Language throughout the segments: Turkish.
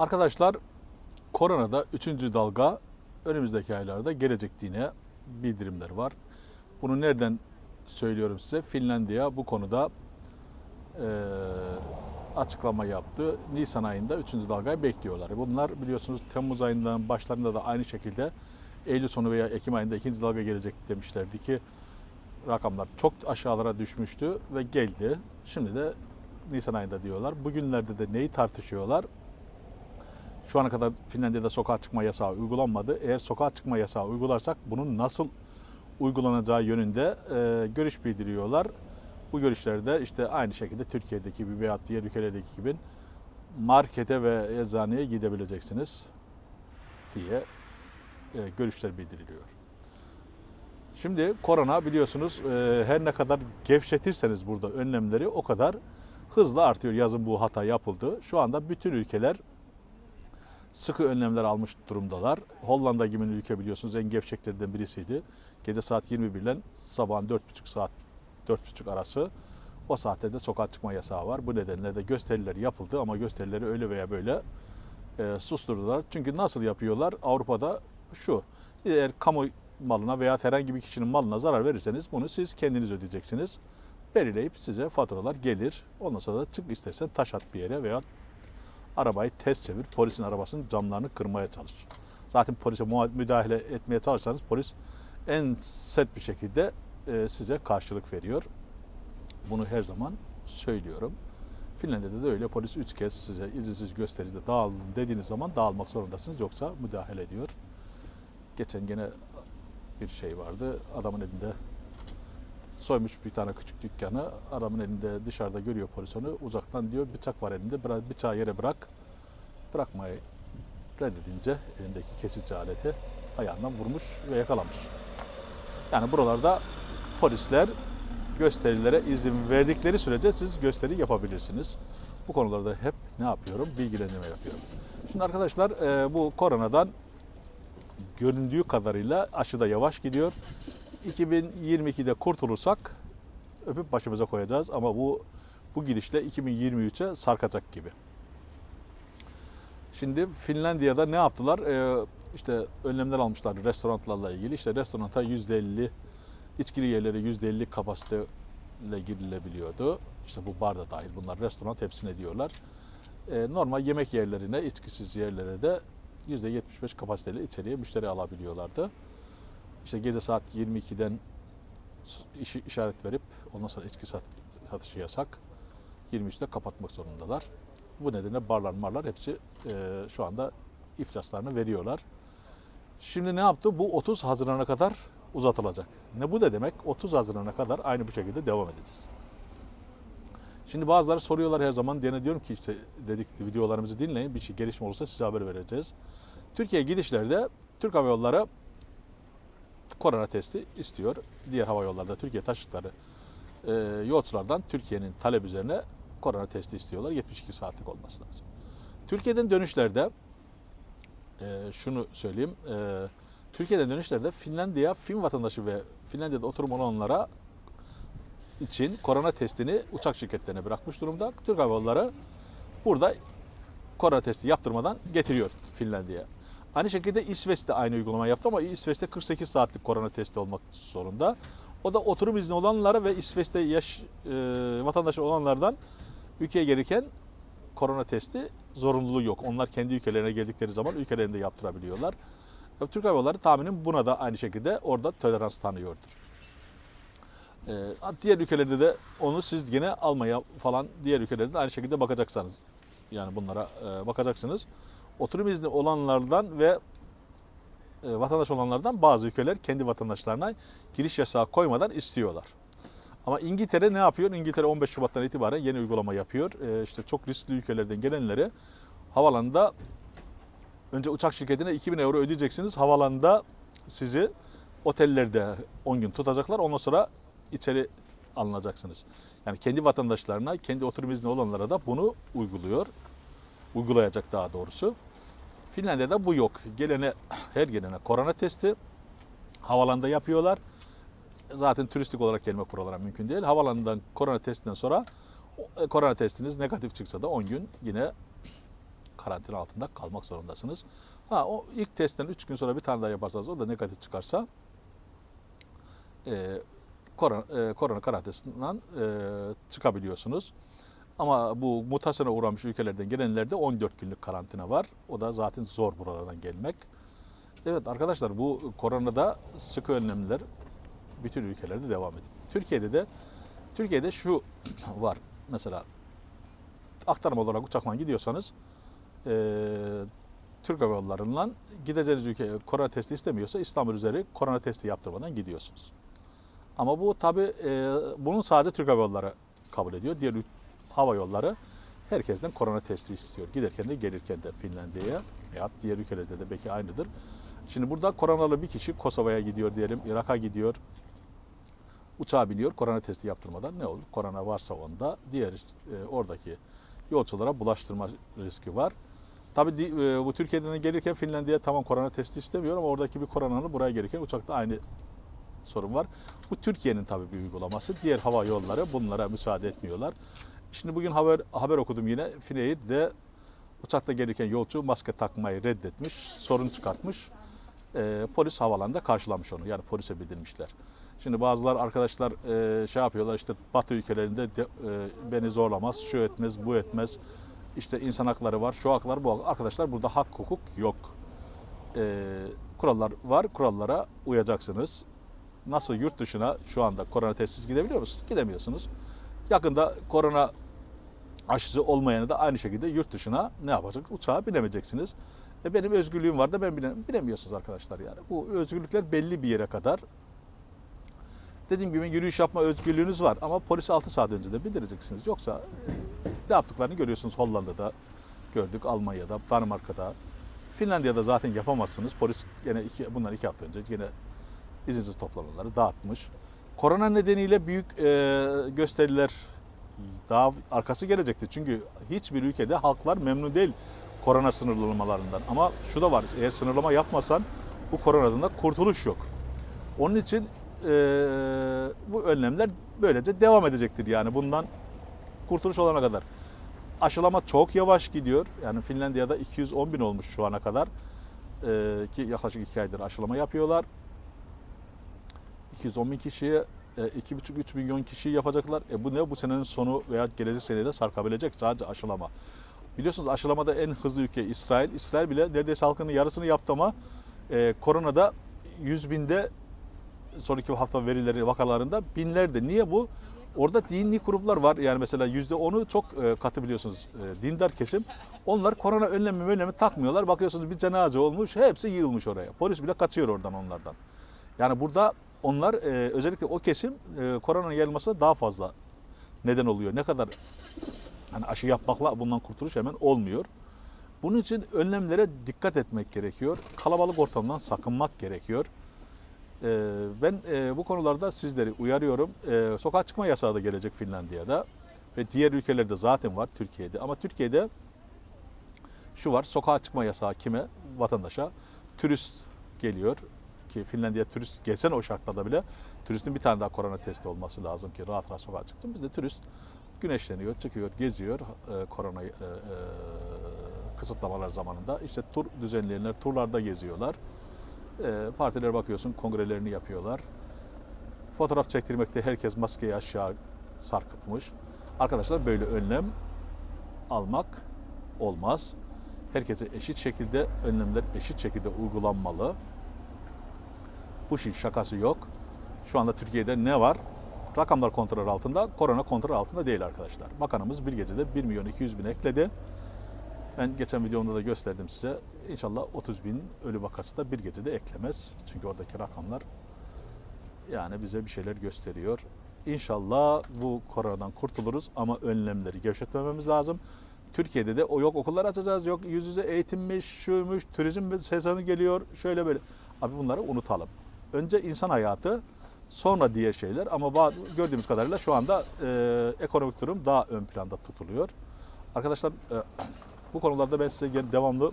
Arkadaşlar koronada 3. dalga önümüzdeki aylarda gelecek diye bildirimler var. Bunu nereden söylüyorum size? Finlandiya bu konuda eee, açıklama yaptı. Nisan ayında 3. dalgayı bekliyorlar. Bunlar biliyorsunuz Temmuz ayından başlarında da aynı şekilde Eylül sonu veya Ekim ayında ikinci dalga gelecek demişlerdi ki rakamlar çok aşağılara düşmüştü ve geldi. Şimdi de Nisan ayında diyorlar. Bugünlerde de neyi tartışıyorlar? Şu ana kadar Finlandiya'da sokağa çıkma yasağı uygulanmadı. Eğer sokağa çıkma yasağı uygularsak bunun nasıl uygulanacağı yönünde e, görüş bildiriyorlar. Bu görüşlerde işte aynı şekilde Türkiye'deki gibi veya diğer ülkelerdeki gibi markete ve eczaneye gidebileceksiniz diye e, görüşler bildiriliyor. Şimdi korona biliyorsunuz e, her ne kadar gevşetirseniz burada önlemleri o kadar hızlı artıyor. Yazın bu hata yapıldı. Şu anda bütün ülkeler sıkı önlemler almış durumdalar. Hollanda gibi bir ülke biliyorsunuz en gevşeklerinden birisiydi. Gece saat 21 ile sabahın 4.30 saat 4.30 arası o saatte de sokağa çıkma yasağı var. Bu nedenle de gösteriler yapıldı ama gösterileri öyle veya böyle e, susturdular. Çünkü nasıl yapıyorlar? Avrupa'da şu. Eğer kamu malına veya herhangi bir kişinin malına zarar verirseniz bunu siz kendiniz ödeyeceksiniz. Belirleyip size faturalar gelir. Ondan sonra da çık istersen taş at bir yere veya arabayı ters çevir. Polisin arabasının camlarını kırmaya çalış. Zaten polise müdahale etmeye çalışsanız polis en sert bir şekilde e, size karşılık veriyor. Bunu her zaman söylüyorum. Finlandiya'da da öyle polis üç kez size izinsiz gösteride dağılın dediğiniz zaman dağılmak zorundasınız yoksa müdahale ediyor. Geçen gene bir şey vardı. Adamın elinde soymuş bir tane küçük dükkanı. Adamın elinde dışarıda görüyor polis onu. Uzaktan diyor bıçak var elinde. Bıra- Bıçağı yere bırak. Bırakmayı reddedince elindeki kesici aleti ayağından vurmuş ve yakalamış. Yani buralarda polisler gösterilere izin verdikleri sürece siz gösteri yapabilirsiniz. Bu konularda hep ne yapıyorum? Bilgilendirme yapıyorum. Şimdi arkadaşlar e, bu koronadan göründüğü kadarıyla aşı da yavaş gidiyor. 2022'de kurtulursak öpüp başımıza koyacağız ama bu bu gidişle 2023'e sarkacak gibi. Şimdi Finlandiya'da ne yaptılar? Ee, işte önlemler almışlar restoranlarla ilgili. İşte restoranta %50 içkili yerlere %50 kapasiteyle girilebiliyordu. İşte bu bar da dahil bunlar restoran hepsine diyorlar. Ee, normal yemek yerlerine, içkisiz yerlere de %75 kapasiteyle içeriye müşteri alabiliyorlardı. İşte gece saat 22'den işi işaret verip ondan sonra içki sat, satışı yasak. 23'te kapatmak zorundalar. Bu nedenle barlar marlar hepsi e, şu anda iflaslarını veriyorlar. Şimdi ne yaptı? Bu 30 Haziran'a kadar uzatılacak. Ne bu ne demek? 30 Haziran'a kadar aynı bu şekilde devam edeceğiz. Şimdi bazıları soruyorlar her zaman. Diye diyorum ki işte dedik videolarımızı dinleyin. Bir şey gelişme olursa size haber vereceğiz. Türkiye gidişlerde Türk Hava Yolları korona testi istiyor. Diğer hava yollarda Türkiye taşıtları e, yolculardan Türkiye'nin talep üzerine korona testi istiyorlar. 72 saatlik olması lazım. Türkiye'den dönüşlerde e, şunu söyleyeyim. E, Türkiye'den dönüşlerde Finlandiya, Fin vatandaşı ve Finlandiya'da oturum olanlara için korona testini uçak şirketlerine bırakmış durumda. Türk Hava Yolları burada korona testi yaptırmadan getiriyor Finlandiya. Aynı şekilde İsveç de aynı uygulama yaptı ama İsveç'te 48 saatlik korona testi olmak zorunda. O da oturum izni olanlara ve İsveç'te yaş e, vatandaşı olanlardan ülkeye gelirken korona testi zorunluluğu yok. Onlar kendi ülkelerine geldikleri zaman ülkelerinde yaptırabiliyorlar. E, Türk Hava Yolları tahminim buna da aynı şekilde orada tolerans tanıyordur. E, diğer ülkelerde de onu siz yine almaya falan diğer ülkelerde de aynı şekilde bakacaksanız yani bunlara e, bakacaksınız. Oturum izni olanlardan ve e, vatandaş olanlardan bazı ülkeler kendi vatandaşlarına giriş yasağı koymadan istiyorlar. Ama İngiltere ne yapıyor? İngiltere 15 Şubat'tan itibaren yeni uygulama yapıyor. E, işte çok riskli ülkelerden gelenleri havalanında önce uçak şirketine 2000 euro ödeyeceksiniz. Havalanında sizi otellerde 10 gün tutacaklar. Ondan sonra içeri alınacaksınız. Yani kendi vatandaşlarına, kendi oturum izni olanlara da bunu uyguluyor. Uygulayacak daha doğrusu. Finlandiya'da bu yok. Gelene her gelene korona testi havalanda yapıyorlar. Zaten turistik olarak gelme kuralları mümkün değil. Havalanından korona testinden sonra e, korona testiniz negatif çıksa da 10 gün yine karantina altında kalmak zorundasınız. Ha o ilk testten 3 gün sonra bir tane daha yaparsanız o da negatif çıkarsa e, korona, e, korona karantinasından e, çıkabiliyorsunuz. Ama bu mutasyona uğramış ülkelerden gelenlerde 14 günlük karantina var. O da zaten zor buralardan gelmek. Evet arkadaşlar bu koronada sıkı önlemler bütün ülkelerde devam ediyor. Türkiye'de de Türkiye'de şu var mesela aktarma olarak uçakla gidiyorsanız eee Türk Hava Yolları'ndan gideceğiniz ülke korona testi istemiyorsa İstanbul üzeri korona testi yaptırmadan gidiyorsunuz. Ama bu tabi bunun sadece Türk Hava Yolları kabul ediyor. Diğer hava yolları herkesten korona testi istiyor. Giderken de gelirken de Finlandiya'ya veya diğer ülkelerde de belki aynıdır. Şimdi burada koronalı bir kişi Kosova'ya gidiyor diyelim, Irak'a gidiyor. Uçağa biniyor, korona testi yaptırmadan ne olur? Korona varsa onda diğer e, oradaki yolculara bulaştırma riski var. Tabii e, bu Türkiye'den gelirken Finlandiya tamam korona testi istemiyor ama oradaki bir koronanın buraya gelirken uçakta aynı sorun var. Bu Türkiye'nin tabii bir uygulaması. Diğer hava yolları bunlara müsaade etmiyorlar. Şimdi bugün haber haber okudum yine. Finnair'de uçakta gelirken yolcu maske takmayı reddetmiş, sorun çıkartmış. Ee, polis havalanda karşılamış onu. Yani polise bildirmişler. Şimdi bazılar arkadaşlar e, şey yapıyorlar işte Batı ülkelerinde de, e, beni zorlamaz, şu etmez, bu etmez. İşte insan hakları var, şu haklar, bu hak. Arkadaşlar burada hak hukuk yok. Ee, kurallar var, kurallara uyacaksınız. Nasıl yurt dışına şu anda korona testsiz gidebiliyor musunuz? Gidemiyorsunuz. Yakında korona aşısı olmayanı da aynı şekilde yurt dışına ne yapacak? Uçağa binemeyeceksiniz. E benim özgürlüğüm var da ben bine, binemiyorsunuz arkadaşlar yani. Bu özgürlükler belli bir yere kadar. Dediğim gibi yürüyüş yapma özgürlüğünüz var ama polis 6 saat önce de bildireceksiniz. Yoksa ne yaptıklarını görüyorsunuz Hollanda'da gördük, Almanya'da, Danimarka'da. Finlandiya'da zaten yapamazsınız. Polis gene iki, bundan iki hafta önce yine izinsiz toplananları dağıtmış. Korona nedeniyle büyük e, gösteriler daha arkası gelecekti. Çünkü hiçbir ülkede halklar memnun değil korona sınırlamalarından. Ama şu da var, eğer sınırlama yapmasan bu koronadan da kurtuluş yok. Onun için e, bu önlemler böylece devam edecektir yani bundan kurtuluş olana kadar. Aşılama çok yavaş gidiyor. Yani Finlandiya'da 210 bin olmuş şu ana kadar. E, ki yaklaşık 2 aydır aşılama yapıyorlar. 210 bin kişiye e, 2,5-3 milyon kişi yapacaklar. E bu ne? Bu senenin sonu veya gelecek seneye de sarkabilecek sadece aşılama. Biliyorsunuz aşılamada en hızlı ülke İsrail. İsrail bile neredeyse halkının yarısını yaptı ama e, koronada 100 binde son iki hafta verileri vakalarında binlerde. Niye bu? Orada dini gruplar var. Yani mesela yüzde onu çok e, katı biliyorsunuz e, dindar kesim. Onlar korona önlemi önlemi takmıyorlar. Bakıyorsunuz bir cenaze olmuş. Hepsi yığılmış oraya. Polis bile kaçıyor oradan onlardan. Yani burada onlar e, özellikle o kesim e, koronanın yayılmasına daha fazla neden oluyor. Ne kadar hani aşı yapmakla bundan kurtuluş hemen olmuyor. Bunun için önlemlere dikkat etmek gerekiyor. Kalabalık ortamdan sakınmak gerekiyor. Ee, ben e, bu konularda sizleri uyarıyorum. Ee, sokağa çıkma yasağı da gelecek Finlandiya'da ve diğer ülkelerde zaten var Türkiye'de. Ama Türkiye'de şu var sokağa çıkma yasağı kime? Vatandaşa. Turist geliyor ki Finlandiya turist gelsen o şartlarda bile turistin bir tane daha korona testi olması lazım ki rahat rahat sokağa çıksın. Bizde turist güneşleniyor, çıkıyor, geziyor e, korona e, e, kısıtlamalar zamanında. İşte tur düzenleyenler turlarda geziyorlar. E, partiler bakıyorsun kongrelerini yapıyorlar. Fotoğraf çektirmekte herkes maskeyi aşağı sarkıtmış. Arkadaşlar böyle önlem almak olmaz. Herkese eşit şekilde önlemler eşit şekilde uygulanmalı. Bu işin şakası yok. Şu anda Türkiye'de ne var? Rakamlar kontrol altında, korona kontrol altında değil arkadaşlar. Bakanımız bir gecede 1 milyon 200 bin ekledi. Ben geçen videomda da gösterdim size. İnşallah 30 bin ölü vakası da bir gecede eklemez. Çünkü oradaki rakamlar yani bize bir şeyler gösteriyor. İnşallah bu koronadan kurtuluruz ama önlemleri gevşetmememiz lazım. Türkiye'de de o yok okullar açacağız, yok yüz yüze eğitimmiş, şuymuş, turizm sezonu geliyor, şöyle böyle. Abi bunları unutalım. Önce insan hayatı, sonra diğer şeyler ama gördüğümüz kadarıyla şu anda e, ekonomik durum daha ön planda tutuluyor. Arkadaşlar e, bu konularda ben size devamlı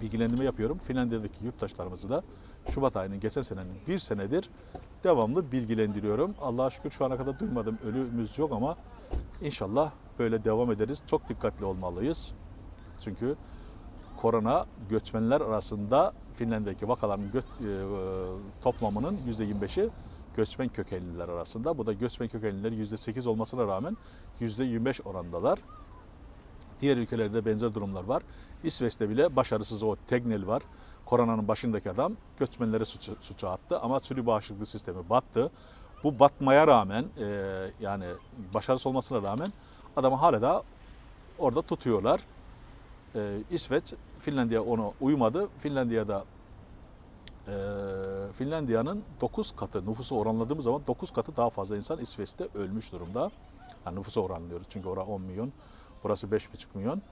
bilgilendirme yapıyorum. Finlandiya'daki yurttaşlarımızı da Şubat ayının geçen senenin bir senedir devamlı bilgilendiriyorum. Allah'a şükür şu ana kadar duymadım ölümüz yok ama inşallah böyle devam ederiz. Çok dikkatli olmalıyız. Çünkü korona göçmenler arasında Finlandiya'daki vakaların gö- e, toplamının %25'i göçmen kökenliler arasında. Bu da göçmen kökenliler %8 olmasına rağmen %25 orandalar. Diğer ülkelerde benzer durumlar var. İsveç'te bile başarısız o Tegnell var. Koronanın başındaki adam göçmenlere suçu, suçu attı ama sürü bağışıklığı sistemi battı. Bu batmaya rağmen e, yani başarısız olmasına rağmen adamı hala da orada tutuyorlar. E, İsveç, Finlandiya ona uymadı. Finlandiya'da e, Finlandiya'nın 9 katı nüfusu oranladığımız zaman 9 katı daha fazla insan İsveç'te ölmüş durumda. Yani nüfusu oranlıyoruz çünkü orası 10 milyon, burası 5,5 milyon.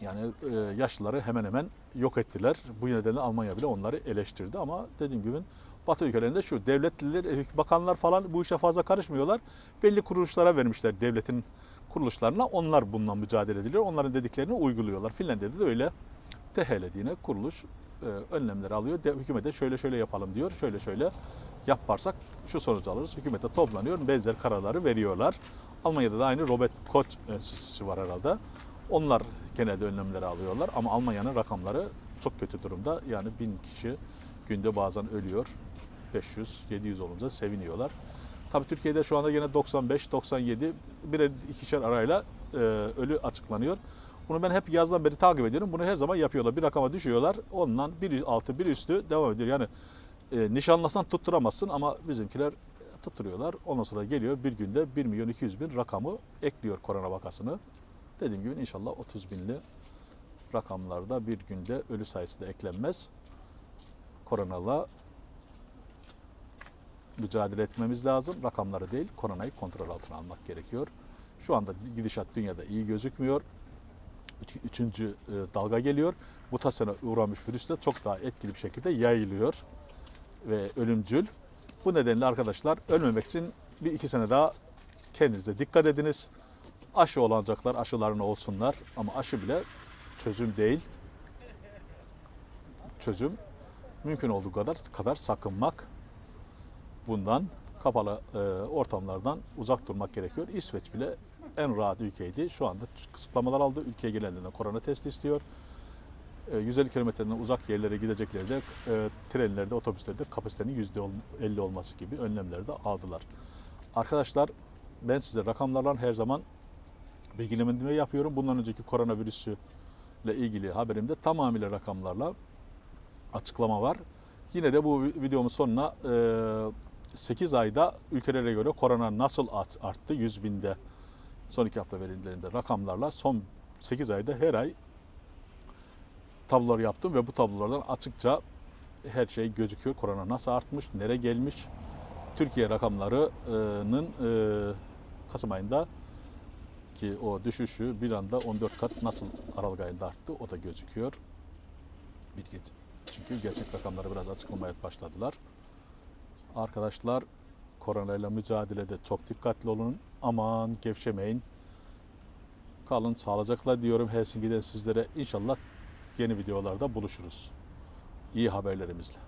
Yani e, yaşlıları hemen hemen yok ettiler. Bu nedenle Almanya bile onları eleştirdi ama dediğim gibi Batı ülkelerinde şu devletliler, bakanlar falan bu işe fazla karışmıyorlar. Belli kuruluşlara vermişler devletin kuruluşlarına. Onlar bununla mücadele ediyor. Onların dediklerini uyguluyorlar. Finlandiya'da da öyle THL diye kuruluş e, önlemleri alıyor. De, hükümete şöyle şöyle yapalım diyor. Şöyle şöyle yaparsak şu sonucu alırız. Hükümete toplanıyor. Benzer kararları veriyorlar. Almanya'da da aynı Robert Koch enstitüsü var herhalde. Onlar genelde önlemleri alıyorlar ama Almanya'nın rakamları çok kötü durumda. Yani bin kişi günde bazen ölüyor. 500, 700 olunca seviniyorlar. Tabii Türkiye'de şu anda yine 95, 97 birer ikişer arayla e, ölü açıklanıyor. Bunu ben hep yazdan beri takip ediyorum. Bunu her zaman yapıyorlar. Bir rakama düşüyorlar. Ondan bir altı, bir üstü devam ediyor. Yani e, nişanlasan tutturamazsın ama bizimkiler tutturuyorlar. Ondan sonra geliyor bir günde 1 milyon 200 bin rakamı ekliyor korona vakasını. Dediğim gibi inşallah 30 binli rakamlarda bir günde ölü sayısı da eklenmez. Koronala mücadele etmemiz lazım. Rakamları değil, koronayı kontrol altına almak gerekiyor. Şu anda gidişat dünyada iyi gözükmüyor. Üç- Üçüncü e, dalga geliyor. Mutasyona uğramış virüs de çok daha etkili bir şekilde yayılıyor ve ölümcül. Bu nedenle arkadaşlar ölmemek için bir iki sene daha kendinize dikkat ediniz. Aşı olacaklar aşılarını olsunlar ama aşı bile çözüm değil. Çözüm mümkün olduğu kadar kadar sakınmak. Bundan kapalı e, ortamlardan uzak durmak gerekiyor. İsveç bile en rahat ülkeydi. Şu anda kısıtlamalar aldı. Ülkeye gelenlerden korona testi istiyor. E, 150 kilometreden uzak yerlere gideceklerde e, trenlerde, otobüslerde kapasitenin %50 olması gibi önlemleri de aldılar. Arkadaşlar ben size rakamlarla her zaman bilgilendirme yapıyorum. Bundan önceki koronavirüsü ile ilgili haberimde tamamıyla rakamlarla açıklama var. Yine de bu videomun sonuna e, 8 ayda ülkelere göre korona nasıl art- arttı 100 binde son iki hafta verilerinde rakamlarla son 8 ayda her ay tablolar yaptım ve bu tablolardan açıkça her şey gözüküyor. Korona nasıl artmış, nereye gelmiş. Türkiye rakamlarının e, Kasım ayında ki o düşüşü bir anda 14 kat nasıl Aralık ayında arttı o da gözüküyor. Bir gece. Çünkü gerçek rakamları biraz açıklamaya başladılar. Arkadaşlar koronayla mücadelede çok dikkatli olun. Aman gevşemeyin. Kalın sağlıcakla diyorum Helsinki'den sizlere. İnşallah yeni videolarda buluşuruz. İyi haberlerimizle.